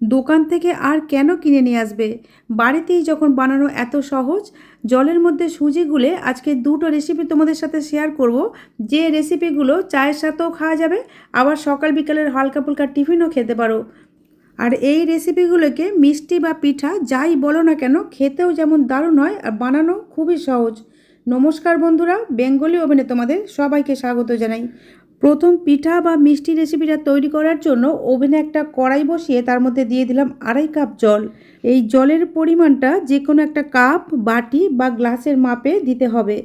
দোকান থেকে আর কেন কিনে নিয়ে আসবে? বাড়িতেই যখন বানানো এত সহজ, জলের মধ্যে সুজি গুলে আজকে দুটো রেসিপি তোমাদের সাথে শেয়ার করব। যে রেসিপিগুলো চায়ের সাথেও খাওয়া যাবে, আবার সকাল বিকালের হালকা ফুলকা টিফিনও খেতে পারো। আর এই রেসিপিগুলোকে মিষ্টি বা পিঠা যাই বলো না কেন, খেতেও যেমন দারুণ হয় আর বানানো খুবই সহজ। নমস্কার বন্ধুরা, বেঙ্গলি ওভেনে তোমাদের সবাইকে স্বাগত জানাই। প্রথম পিঠা বা মিষ্টি রেসিপিটা তৈরি করার জন্য ওভেনে একটা কড়াই বসিয়ে তার মধ্যে দিয়ে দিলাম আড়াই কাপ জল। এই জলের পরিমাণটা যে কোনো একটা কাপ, বাটি বা গ্লাসের মাপে দিতে হবে।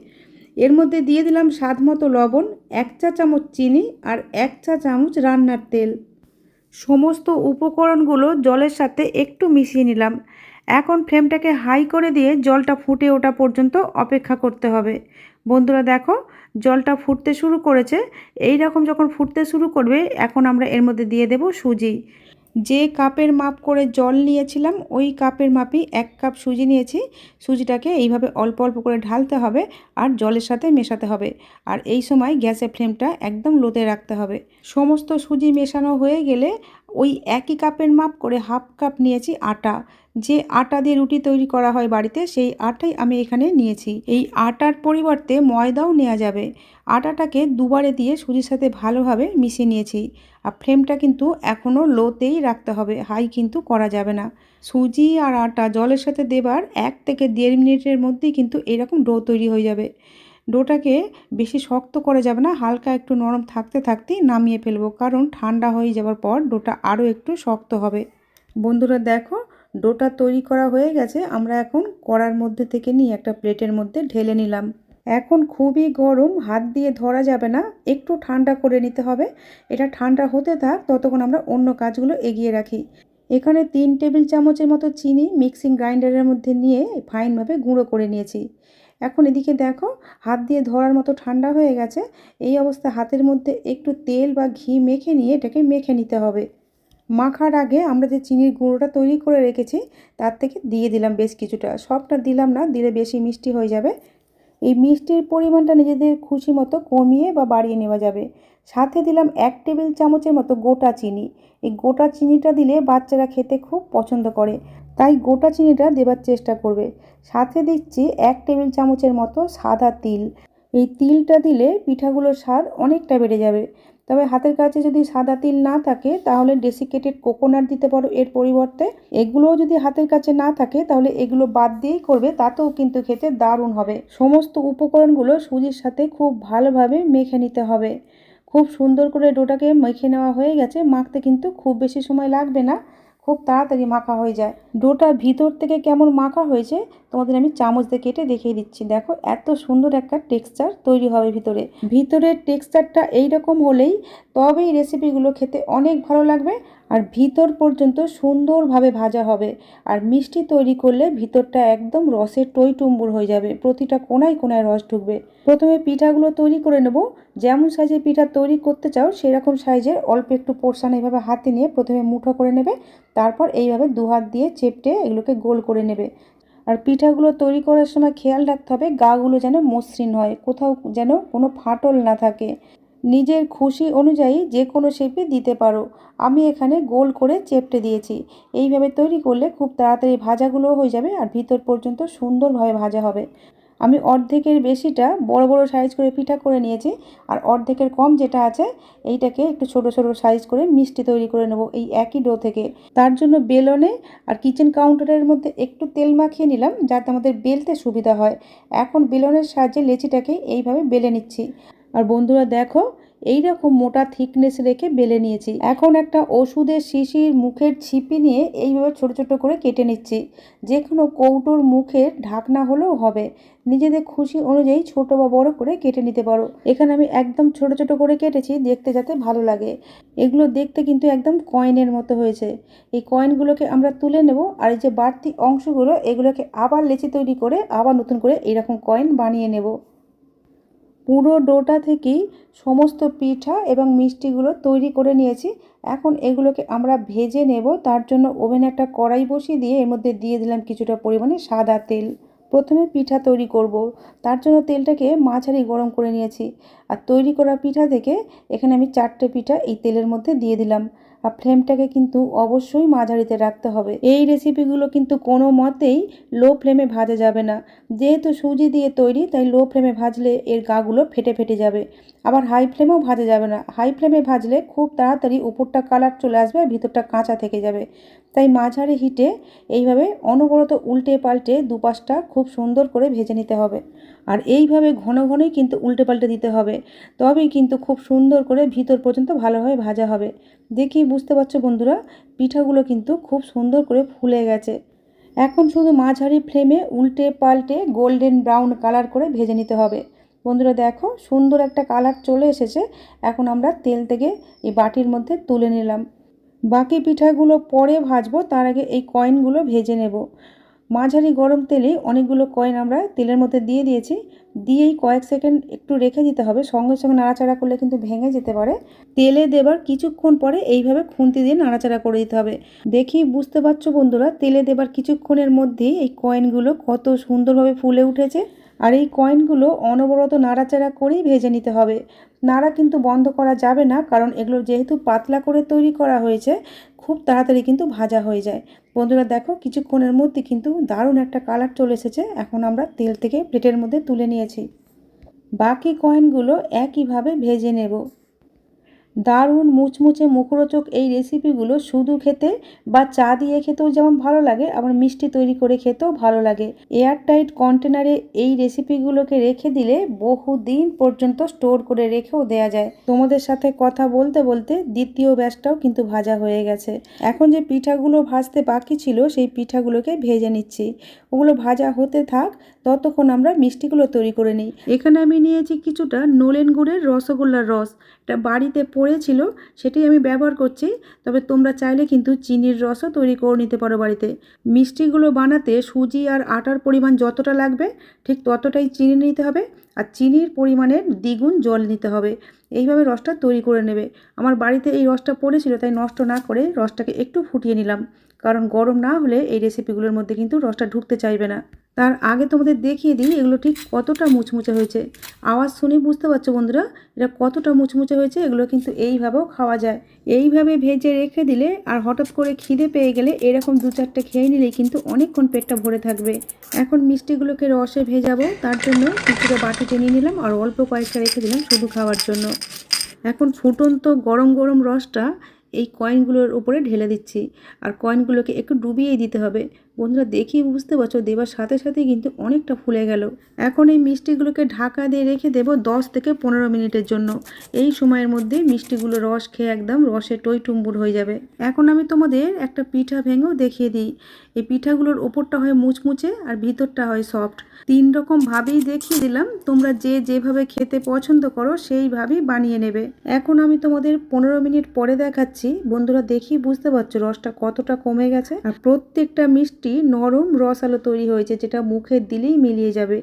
এর মধ্যে দিয়ে দিলাম স্বাদ মতো লবণ, এক চা চামচ চিনি আর এক চা চামচ রান্নার তেল। সমস্ত উপকরণগুলো জলের সাথে একটু মিশিয়ে নিলাম। এখন ফ্লেমটাকে হাই করে দিয়ে জলটা ফুটে ওঠা পর্যন্ত অপেক্ষা করতে হবে। বন্ধুরা দেখো, জলটা ফুটতে শুরু করেছে। এই রকম যখন ফুটতে শুরু করবে, এখন আমরা এর মধ্যে দিয়ে দেব সুজি। যে কাপের মাপ করে জল নিয়েছিলাম, ওই কাপের মাপই এক কাপ সুজি নিয়েছি। সুজিটাকে এইভাবে অল্প অল্প করে ঢালতে হবে আর জলের সাথে মেশাতে হবে। আর এই সময় গ্যাসের ফ্লেমটা একদম লোতে রাখতে হবে। সমস্ত সুজি মেশানো হয়ে গেলে ওই একই কাপের মাপ করে হাফ কাপ নিয়েছি আটা। যে আটা দিয়ে রুটি তৈরি করা হয় বাড়িতে, সেই আটাই আমি এখানে নিয়েছি। এই আটার পরিবর্তে ময়দাও নেওয়া যাবে। আটাটাকে দুবারে দিয়ে সুজির সাথে ভালোভাবে মিশিয়ে নিয়েছি। আর ফ্লেমটা কিন্তু এখনও লোতেই রাখতে হবে, হাই কিন্তু করা যাবে না। সুজি আর আটা জলের সাথে দেবার এক থেকে দেড় মিনিটের মধ্যেই কিন্তু এরকম ডো তৈরি হয়ে যাবে। ডোটাকে বেশি শক্ত করা যাবে না, হালকা একটু নরম থাকতে থাকতেই নামিয়ে ফেলব, কারণ ঠান্ডা হয়ে যাওয়ার পর ডোটা আরও একটু শক্ত হবে। বন্ধুরা দেখো, ডোটা তৈরি করা হয়ে গেছে, আমরা এখন কড়ার মধ্যে থেকে নিয়ে একটা প্লেটের মধ্যে ঢেলে নিলাম। এখন খুবই গরম, হাত দিয়ে ধরা যাবে না, একটু ঠান্ডা করে নিতে হবে। এটা ঠান্ডা হতে থাক, ততক্ষণ আমরা অন্য কাজগুলো এগিয়ে রাখি। এখানে তিন টেবিল চামচের মতো চিনি মিক্সিং গ্রাইন্ডারের মধ্যে নিয়ে ফাইনভাবে গুঁড়ো করে নিয়েছি। এখন এদিকে দেখো, হাত দিয়ে ধরার মতো ঠান্ডা হয়ে গেছে। এই অবস্থা হাতের মধ্যে একটু তেল বা ঘি মেখে নিয়ে এটাকে মেখে নিতে হবে। মাখার আগে আমরা যে চিনির গুঁড়োটা তৈরি করে রেখেছি, তার থেকে দিয়ে দিলাম বেশ কিছুটা। সবটা দিলাম না, দিলে বেশি মিষ্টি হয়ে যাবে। এই মিষ্টির পরিমাণটা নিজেদের খুশি মতো কমিয়ে বা বাড়িয়ে নেওয়া যাবে। সাথে দিলাম এক টেবিল চামচের মতো গোটা চিনি। এই গোটা চিনিটা দিলে বাচ্চারা খেতে খুব পছন্দ করে। তাই গোটা চিনিটা দেবার চেষ্টা করবে। সাথে দিচ্ছি এক টেবিল চামচের মতো সাদা তিল। এই তিলটা দিলে পিঠাগুলোর স্বাদ অনেকটা বেড়ে যাবে। তবে হাতের কাছে যদি সাদা তিল না থাকে, তাহলে ডেসিকেটেড কোকোনাট দিতে পারো এর পরিবর্তে। এগুলোও যদি হাতের কাছে না থাকে, তাহলে এগুলো বাদ দিয়েই করবে, তাতেও কিন্তু খেতে দারুণ হবে। সমস্ত উপকরণগুলো সুজির সাথে খুব ভালোভাবে মেখে নিতে হবে। খুব সুন্দর করে ডোটাকে মেখে নেওয়া হয়ে গেছে, মাখতে কিন্তু খুব বেশি সময় লাগবে না। খুব তাড়াতাড়ি মাখা হয়ে যায়। ডোটা ভিতর থেকে কেমন মাখা হয়েছে, তোমাদের আমি চামচ দিয়ে কেটে দেখিয়ে দিচ্ছি। দেখো, এত সুন্দর একটা টেক্সচার তৈরি হবে ভিতরে। ভিতরের টেক্সচারটা এইরকম হলেই তবেই রেসিপিগুলো খেতে অনেক ভালো লাগবে। আর ভিতর পর্যন্ত সুন্দরভাবে ভাজা হবে। আর মিষ্টি তৈরি করলে ভিতরটা একদম রসের টই টুম্বুর হয়ে যাবে। প্রতিটা কোনায় কোনায় রস ঢুকবে। প্রথমে পিঠাগুলো তৈরি করে নেব। যেমন সাইজের পিঠা তৈরি করতে চাও, সেরকম সাইজের অল্প একটু পোর্শান এইভাবে হাতে নিয়ে প্রথমে মুঠো করে নেবে। তারপর এইভাবে দু হাত দিয়ে চেপটে এগুলোকে গোল করে নেবে। আর পিঠাগুলো তৈরি করার সময় খেয়াল রাখতে হবে, গাগুলো যেন মসৃণ হয়, কোথাও যেন কোনো ফাটল না থাকে। নিজের খুশি অনুযায়ী যে কোনো শেপে দিতে পারো। আমি এখানে গোল করে চেপটে দিয়েছি। এইভাবে তৈরি করলে খুব তাড়াতাড়ি ভাজাগুলো হয়ে যাবে আর ভিতর পর্যন্ত সুন্দরভাবে ভাজা হবে। আমি অর্ধেকের বেশিটা বড় বড় সাইজ করে পিঠা করে নিয়েছি আর অর্ধেকের কম যেটা আছে এইটাকে একটু ছোট ছোট সাইজ করে মিষ্টি তৈরি করে নেব এই একই ডো থেকে। তার জন্য বেলনে আর কিচেন কাউন্টারের মধ্যে একটু তেল মাখিয়ে নিলাম যাতে আমাদের বেলতে সুবিধা হয়। এখন বেলনের সাহায্যে লেচিটাকে এইভাবে বেলে নিচ্ছি। আর বন্ধুরা দেখো এই রকম মোটা থিকনেস রেখে বেলে নিয়েছি। এখন একটা ওষুধের শিশির মুখের ছিপি নিয়ে এইভাবে ছোট ছোট করে কেটে নিচ্ছি। যে কোনো কৌটোর মুখের ঢাকনা হলেও হবে। নিজেদের খুশি অনুযায়ী ছোট বা বড় করে কেটে নিতে পারো। এখানে আমি একদম ছোট ছোট করে কেটেছি, দেখতে যাতে ভালো লাগে। এগুলো দেখতে কিন্তু একদম কয়েনের মতো হয়েছে। এই কয়েনগুলোকে আমরা তুলে নেব আর এই যে বাড়তি অংশগুলো, এগুলোকে আবার লেচি তৈরি করে আবার নতুন করে এইরকম কয়েন বানিয়ে নেব। পুরো ডোটা থেকেই সমস্ত পিঠা এবং মিষ্টিগুলো তৈরি করে নিয়েছি। এখন এগুলোকে আমরা ভেজে নেব। তার জন্য ওভেনে একটা কড়াই বসিয়ে দিয়ে এর মধ্যে দিয়ে দিলাম কিছুটা পরিমাণে সাদা তেল। প্রথমে পিঠা তৈরি করব। তার জন্য তেলটাকে মাঝারি গরম করে নিয়েছি। আর তৈরি করা পিঠা থেকে এখানে আমি চারটে পিঠা এই তেলের মধ্যে দিয়ে দিলাম। আর ফ্লেমটাকে কিন্তু অবশ্যই মাঝারিতে রাখতে হবে। এই রেসিপিগুলো কিন্তু কোনো মতেই লো ফ্লেমে ভাজা যাবে না। যেহেতু সুজি দিয়ে তৈরি, তাই লো ফ্লেমে ভাজলে এর গাগুলো ফেটে ফেটে যাবে। আবার হাই ফ্লেমেও ভাজা যাবে না। হাই ফ্লেমে ভাজলে খুব তাড়াতাড়ি উপরটা কালার চলে আসবে আর ভিতরটা কাঁচা থেকে যাবে। তাই মাঝারি হিটে এইভাবে অনবরত উল্টে পাল্টে দুপাশটা খুব সুন্দর করে ভেজে নিতে হবে। আর এইভাবে ঘন ঘনই কিন্তু উল্টে পাল্টে দিতে হবে। তবেই কিন্তু খুব সুন্দর করে ভিতর পর্যন্ত ভালোভাবে ভাজা হবে। দেখি বুঝতে পারছ বন্ধুরা, পিঠাগুলো কিন্তু খুব সুন্দর করে ফুলে গেছে। এখন শুধু মাঝারি ফ্লেমে উল্টে পাল্টে গোল্ডেন ব্রাউন কালার করে ভেজে নিতে হবে। বন্ধুরা দেখো, সুন্দর একটা কালার চলে এসেছে। এখন আমরা তেল থেকে এই বাটির মধ্যে তুলে নিলাম। বাকি পিঠাগুলো পরে ভাজবো, তার আগে এই কয়েনগুলো ভেজে নেব। মাঝারি গরম তেলে অনেকগুলো কয়েন আমরা তেলের মধ্যে দিয়ে দিয়েছি। দিয়েই কয়েক সেকেন্ড একটু রেখে দিতে হবে, সঙ্গে সঙ্গে নাড়াচাড়া করলে কিন্তু ভেঙে যেতে পারে। তেলে দেবার কিছুক্ষণ পরে এইভাবে খুন্তি দিয়ে নাড়াচাড়া করে দিতে হবে। দেখি, বুঝতে পারছ বন্ধুরা, তেলে দেবার কিছুক্ষণের মধ্যেই এই কয়েনগুলো কত সুন্দরভাবে ফুলে উঠেছে। আর এই কয়েনগুলো অনবরত নাড়াচাড়া করেই ভেজে নিতে হবে। নাড়া কিন্তু বন্ধ করা যাবে না, কারণ এগুলো যেহেতু পাতলা করে তৈরি করা হয়েছে, খুব তাড়াতাড়ি কিন্তু ভাজা হয়ে যায়। বন্ধুরা দেখো, কিছুক্ষণের মধ্যে কিন্তু দারুণ একটা কালার চলে এসেছে। এখন আমরা তেল থেকে প্লেটের মধ্যে তুলে নিয়েছি। বাকি কয়েনগুলো একইভাবে ভেজে নেব। দারুণ মুচমুচে মুখরোচক এই রেসিপিগুলো শুধু খেতে বা চা দিয়ে খেতেও যেমন ভালো লাগে, আবার মিষ্টি তৈরি করে খেতেও ভালো লাগে। এয়ারটাইট কন্টেনারে এই রেসিপিগুলোকে রেখে দিলে বহু দিন পর্যন্ত স্টোর করে রেখেও দেয়া যায়। তোমাদের সাথে কথা বলতে বলতে দ্বিতীয় ব্যাচটাও কিন্তু ভাজা হয়ে গেছে। এখন যে পিঠাগুলো ভাজতে বাকি ছিল, সেই পিঠাগুলোকে ভেজে নিচ্ছি। ওগুলো ভাজা হতে থাক, ততক্ষণ আমরা মিষ্টিগুলো তৈরি করে নিই। এখানে আমি নিয়েছি কিছুটা নলেন গুড়ের রসগোল্লার রস। এটা বাড়িতে পড়েছিল সেটাই আমি ব্যবহার করছি। তবে তোমরা চাইলে কিন্তু চিনির রসও তৈরি করে নিতে পারো বাড়িতে। মিষ্টিগুলো বানাতে সুজি আর আটার পরিমাণ যতটা লাগবে, ঠিক ততটাই চিনি নিতে হবে। আর চিনির পরিমাণের দ্বিগুণ জল নিতে হবে। এইভাবে রসটা তৈরি করে নেবে। আমার বাড়িতে এই রসটা পড়েছিল, তাই নষ্ট না করে রসটাকে একটু ফুটিয়ে নিলাম। কারণ গরম না হলে এই রেসিপিগুলোর মধ্যে কিন্তু রসটা ঢুকতে চাইবে না। তার আগে তোমাদের দেখিয়ে দিই এগুলো ঠিক কতটা মুচমুচে হয়েছে। আওয়াজ শুনে বুঝতে পারছ বন্ধুরা, এটা কতটা মুচমুচে হয়েছে এগুলো কিন্তু এইভাবেও খাওয়া যায়। এইভাবে ভেজে রেখে দিলে আর হঠাৎ করে খিদে পেয়ে গেলে এরকম দু চারটে খেয়ে নিলেই কিন্তু অনেকক্ষণ পেটটা ভরে থাকবে। এখন মিষ্টিগুলোকে রসে ভেজাবো, তার জন্য কিছুটা বাটিতে নিয়ে নিলাম আর অল্প কয়েকটা রেখে দিলাম শুধু খাওয়ার জন্য। এখন ফুটন্ত গরম গরম রসটা এই কয়েনগুলোর উপরে ঢেলে দিচ্ছি। আর কয়েনগুলোকে একটু ডুবিয়ে দিতে হবে। বন্ধুরা দেখি বুঝতে পারছ, দেবার সাথে সাথে কিন্তু অনেকটা ফুলে গেল। এখন এই মিষ্টিগুলোকে ঢাকা দিয়ে রেখে দেবো দশ থেকে পনেরো মিনিটের জন্য। এই সময়ের মধ্যে মিষ্টিগুলো রস খেয়ে একদম রসে টই টুম্বুর হয়ে যাবে। এখন আমি তোমাদের একটা পিঠা ভেঙেও দেখিয়ে দিই। এই পিঠাগুলোর ওপরটা হয় মুচমুচে আর ভিতরটা হয় সফট। তিন রকম ভাবেই দেখিয়ে দিলাম, তোমরা যে যেভাবে খেতে পছন্দ করো সেইভাবেই বানিয়ে নেবে। এখন আমি তোমাদের পনেরো মিনিট পরে দেখাচ্ছি। বন্ধুরা দেখি বুঝতে পারছ রসটা কতটা কমে গেছে। আর প্রত্যেকটা মিষ্টি নরম রসালো তৈরি হয়েছে, যেটা মুখে দিলেই মিলিয়ে যাবে।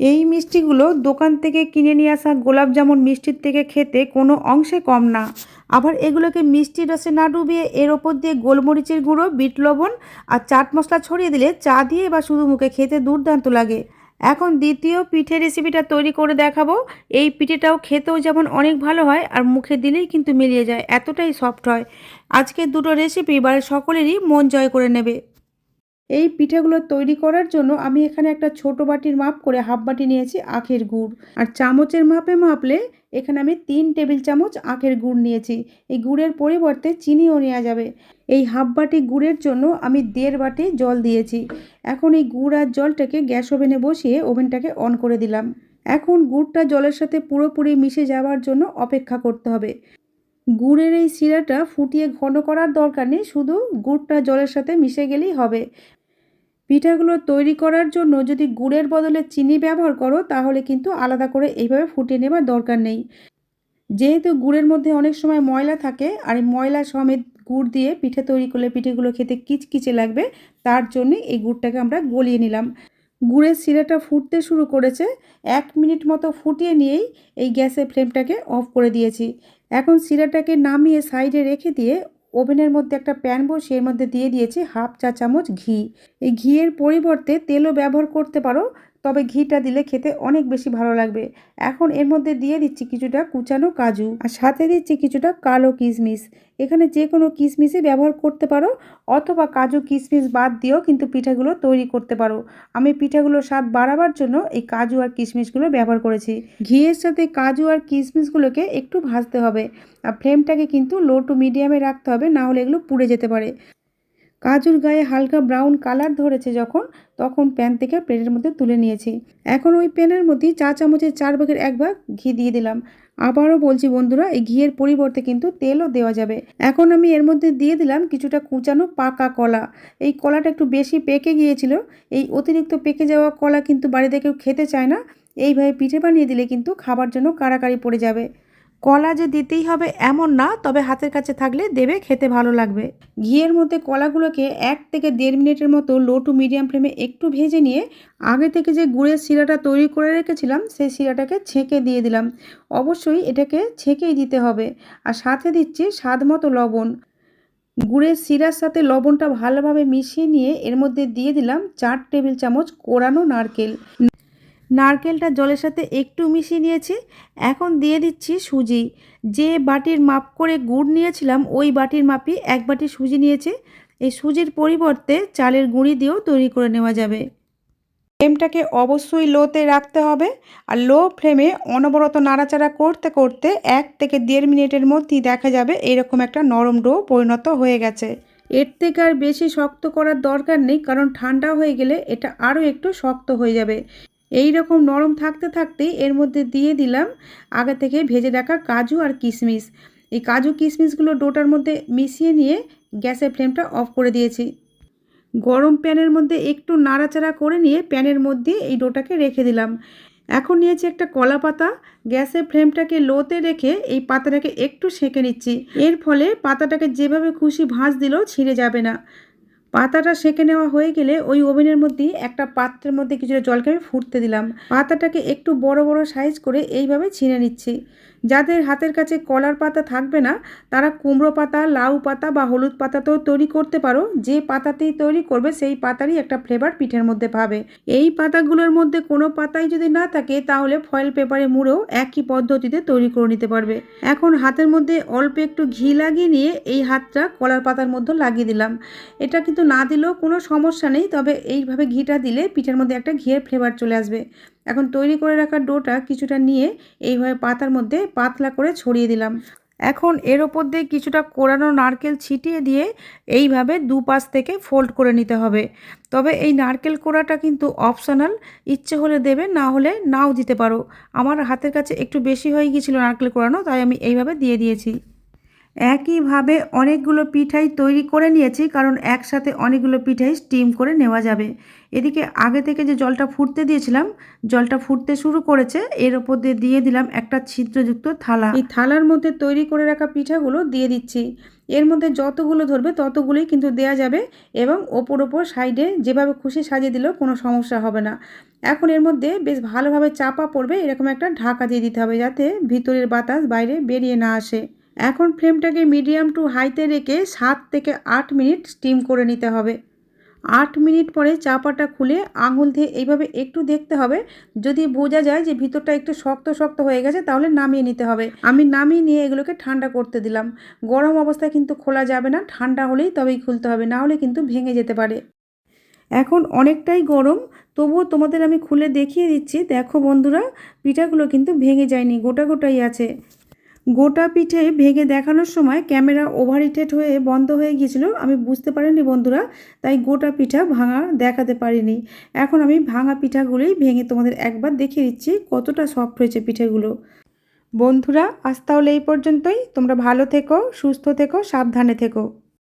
এই মিষ্টিগুলো দোকান থেকে কিনে নিয়ে আসা গোলাপ জামুন মিষ্টির থেকে খেতে কোনো অংশে কম না। আবার এগুলোকে মিষ্টি রসে না ডুবিয়ে এর ওপর দিয়ে গোলমরিচের গুঁড়ো, বিট লবণ আর চাট মশলা ছড়িয়ে দিলে চা দিয়ে বা শুধু মুখে খেতে দুর্দান্ত লাগে। এখন দ্বিতীয় পিঠে রেসিপিটা তৈরি করে দেখাবো। এই পিঠেটাও খেতেও যেমন অনেক ভালো হয় আর মুখে দিলেই কিন্তু মিলিয়ে যায়, এতটাই সফট হয়। আজকের দুটো রেসিপি বাড়ির সকলেরই মন জয় করে নেবে। এই পিঠেগুলো তৈরি করার জন্য আমি এখানে একটা ছোট বাটির মাপ করে হাফ বাটি নিয়েছি আখের গুড়। আর চামচের মাপে মাপলে এখানে আমি তিন টেবিল চামচ আখের গুড় নিয়েছি। এই গুড়ের পরিবর্তে চিনিও নেওয়া যাবে। এই হাফ বাটি গুড়ের জন্য আমি দেড় বাটি জল দিয়েছি। এখন এই গুড় আর জলটাকে গ্যাস ওভেনে বসিয়ে ওভেনটাকে অন করে দিলাম। এখন গুড়টা জলের সাথে পুরোপুরি মিশে যাওয়ার জন্য অপেক্ষা করতে হবে। গুড়ের এই শিরাটা ফুটিয়ে ঘন করার দরকার নেই, শুধু গুড়টা জলের সাথে মিশে গেলেই হবে। পিঠাগুলো তৈরি করার জন্য যদি গুড়ের বদলে চিনি ব্যবহার করো, তাহলে কিন্তু আলাদা করে এইভাবে ফুটিয়ে নেবার দরকার নেই। যেহেতু গুড়ের মধ্যে অনেক সময় ময়লা থাকে, আর এই ময়লা সমেত গুড় দিয়ে পিঠে তৈরি করলে পিঠেগুলো খেতে কিচকিচে লাগবে, তার জন্য এই গুড়টাকে আমরা গলিয়ে নিলাম। গুড়ের শিরাটা ফুটতে শুরু করেছে। এক মিনিট মতো ফুটিয়ে নিয়েই এই গ্যাসের ফ্লেমটাকে অফ করে দিয়েছি। এখন শিরাটাকে নামিয়ে সাইডে রেখে দিয়ে ওভেনের মধ্যে একটা প্যান বসে এর মধ্যে দিয়ে দিয়েছি হাফ চা চামচ ঘি। এই ঘিয়ের পরিবর্তে তেলও ব্যবহার করতে পারো। তবে ঘিটা দিলে খেতে অনেক বেশি ভালো লাগবে। এখন এর মধ্যে দিয়ে দিচ্ছি কিছুটা কুচানো কাজু আর সাথে দিচ্ছি কিছুটা কালো কিশমিশ এখানে যে কোনো কিশমিশই ব্যবহার করতে পারো অথবা কাজু কিশমিশ বাদ দিয়েও কিন্তু পিঠাগুলো তৈরি করতে পারো। আমি পিঠাগুলোর স্বাদ বাড়াবার জন্য এই কাজু আর কিশমিশগুলো ব্যবহার করেছি। ঘিয়ের সাথে কাজু আর কিশমিশগুলোকে একটু ভাজতে হবে। আর ফ্লেমটাকে কিন্তু লো টু মিডিয়ামে রাখতে হবে, না হলে এগুলো পুড়ে যেতে পারে। কাজুর গায়ে হালকা ব্রাউন কালার ধরেছে যখন, তখন প্যান থেকে প্লেটের মধ্যে তুলে নিয়েছি। এখন ওই প্যানের মধ্যেই চা চামচের চার ভাগের এক ভাগ ঘি দিয়ে দিলাম। আবারও বলছি, বন্ধুরা, এই ঘিয়ের পরিবর্তে কিন্তু তেলও দেওয়া যাবে। এখন আমি এর মধ্যে দিয়ে দিলাম কিছুটা কুচানো পাকা কলা। এই কলাটা একটু বেশি পেকে গিয়েছিল। এই অতিরিক্ত পেকে যাওয়া কলা কিন্তু বাড়িতে কেউ খেতে চায় না। এইভাবে পিঠে বানিয়ে দিলে কিন্তু খাবার জন্য কাড়াকাড়ি পড়ে যাবে। কলা যে দিতেই হবে এমন না, তবে হাতের কাছে থাকলে দেবে, খেতে ভালো লাগবে। ঘিয়ের মধ্যে কলাগুলোকে এক থেকে দেড় মিনিটের মতো লো টু মিডিয়াম ফ্লেমে একটু ভেজে নিয়ে আগে থেকে যে গুড়ের শিরাটা তৈরি করে রেখেছিলাম, সেই শিরাটাকে ছেঁকে দিয়ে দিলাম। অবশ্যই এটাকে ছেঁকেই দিতে হবে। আর সাথে দিচ্ছি স্বাদ মতো লবণ। গুড়ের শিরার সাথে লবণটা ভালোভাবে মিশিয়ে নিয়ে এর মধ্যে দিয়ে দিলাম চার টেবিল চামচ কোরানো নারকেল। নারকেলটা জলের সাথে একটু মিশিয়ে নিয়েছি। এখন দিয়ে দিচ্ছি সুজি। যে বাটির মাপ করে গুড় নিয়েছিলাম, ওই বাটির মাপই এক বাটি সুজি নিয়েছি। এই সুজির পরিবর্তে চালের গুঁড়ি দিয়েও তৈরি করে নেওয়া যাবে। ফ্লেমটাকে অবশ্যই লোতে রাখতে হবে আর লো ফ্লেমে অনবরত নাড়াচাড়া করতে করতে এক থেকে দেড় মিনিটের মধ্যেই দেখা যাবে এরকম একটা নরম ডো পরিণত হয়ে গেছে। এর থেকে আর বেশি শক্ত করার দরকার নেই, কারণ ঠান্ডা হয়ে গেলে এটা আরও একটু শক্ত হয়ে যাবে। এই রকম নরম থাকতে থাকতেই এর মধ্যে দিয়ে দিলাম আগে থেকে ভেজে রাখা কাজু আর কিশমিশ। এই কাজু কিশমিশগুলো ডোটার মধ্যে মিশিয়ে নিয়ে গ্যাসের ফ্লেমটা অফ করে দিয়েছি। গরম প্যানের মধ্যে একটু নাড়াচাড়া করে নিয়ে প্যানের মধ্যে এই ডোটাকে রেখে দিলাম। এখন নিয়েছি একটা কলা পাতা। গ্যাসের ফ্লেমটাকে লোতে রেখে এই পাতাটাকে একটু সেঁকে নিচ্ছি। এর ফলে পাতাটাকে যেভাবে খুশি ভাঁজ দিলেও ছিঁড়ে যাবে না। পাতাটা সেঁকে নেওয়া হয়ে গেলে ওই ওভেনের মধ্যে একটা পাত্রের মধ্যে কিছুটা জলকে আমি ফুটতে দিলাম। পাতাটাকে একটু বড় বড় সাইজ করে এইভাবে ছিঁড়ে নিচ্ছি। যাদের হাতের কাছে কলার পাতা থাকবে না, তারা কুমড়ো পাতা, লাউ পাতা বা হলুদ পাতাতেও তৈরি করতে পারো। যে পাতাতেই তৈরি করবে, সেই পাতারই একটা ফ্লেভার পিঠের মধ্যে পাবে। এই পাতাগুলোর মধ্যে কোনো পাতাই যদি না থাকে, তাহলে ফয়েল পেপারে মুড়েও একই পদ্ধতিতে তৈরি করে নিতে পারবে। এখন হাতের মধ্যে অল্প একটু ঘি লাগিয়ে নিয়ে এই হাতটা কলার পাতার মধ্যে লাগিয়ে দিলাম। এটা কিন্তু না দিলেও কোনো সমস্যা নেই, তবে এইভাবে ঘিটা দিলে পিঠের মধ্যে একটা ঘিয়ের ফ্লেভার চলে আসবে। এখন তৈরি করে রাখা ডোটা কিছুটা নিয়ে এইভাবে পাতার মধ্যে পাতলা করে ছড়িয়ে দিলাম। এখন এর ওপর দিয়ে কিছুটা কোরানো নারকেল ছিটিয়ে দিয়ে এইভাবে দুপাশ থেকে ফোল্ড করে নিতে হবে। তবে এই নারকেল কোড়াটা কিন্তু অপশনাল, ইচ্ছে হলে দেবে, না হলে নাও দিতে পারো। আমার হাতের কাছে একটু বেশি হয়ে গিয়েছিল নারকেল কোড়ানো, তাই আমি এইভাবে দিয়ে দিয়েছি। একইভাবে অনেকগুলো পিঠাই তৈরি করে নিয়েছি, কারণ একসাথে অনেকগুলো পিঠাই স্টিম করে নেওয়া যাবে। এদিকে আগে থেকে যে জলটা ফুটতে দিয়েছিলাম, জলটা ফুটতে শুরু করেছে, এর ওপর দিয়ে দিয়ে দিলাম একটা ছিদ্রযুক্ত থালা। এই থালার মধ্যে তৈরি করে রাখা পিঠাগুলো দিয়ে দিচ্ছি। এর মধ্যে যতগুলো ধরবে ততগুলোই কিন্তু দেয়া যাবে এবং ওপর ওপর সাইডে যেভাবে খুশি সাজিয়ে দিলেও কোনো সমস্যা হবে না। এখন এর মধ্যে বেশ ভালোভাবে চাপা পড়বে, এরকম একটা ঢাকা দিয়ে দিতে হবে যাতে ভিতরের বাতাস বাইরে বেরিয়ে না আসে। এখন ফ্লেমটাকে মিডিয়াম টু হাইতে রেখে সাত থেকে আট মিনিট স্টিম করে নিতে হবে। আট মিনিট পরে চাপাটা খুলে আঙুল দিয়ে এইভাবে একটু দেখতে হবে। যদি বোঝা যায় যে ভিতরটা একটু শক্ত শক্ত হয়ে গেছে, তাহলে নামিয়ে নিতে হবে। আমি নামিয়ে নিয়ে এগুলোকে ঠান্ডা করতে দিলাম। গরম অবস্থায় কিন্তু খোলা যাবে না, ঠান্ডা হলেই তবেই খুলতে হবে, না হলে কিন্তু ভেঙে যেতে পারে। এখন অনেকটাই গরম, তবুও তোমাদের আমি খুলে দেখিয়ে দিচ্ছি। দেখো বন্ধুরা, পিঠাগুলো কিন্তু ভেঙে যায়নি, গোটা গোটাই আছে। গোটা পিঠে ভেঙে দেখানোর সময় ক্যামেরা ওভারহিটেড হয়ে বন্ধ হয়ে গিয়েছিল। আমি বুঝতে পারিনি বন্ধুরা, তাই গোটা পিঠা ভাঙা দেখাতে পারিনি। এখন আমি ভাঙা পিঠাগুলোই ভেঙে তোমাদের একবার দেখিয়ে দিচ্ছি কতটা সফট হয়েছে পিঠেগুলো। বন্ধুরা, আজ তাহলে এই পর্যন্তই। তোমরা ভালো থেকো, সুস্থ থেকো, সাবধানে থেকো।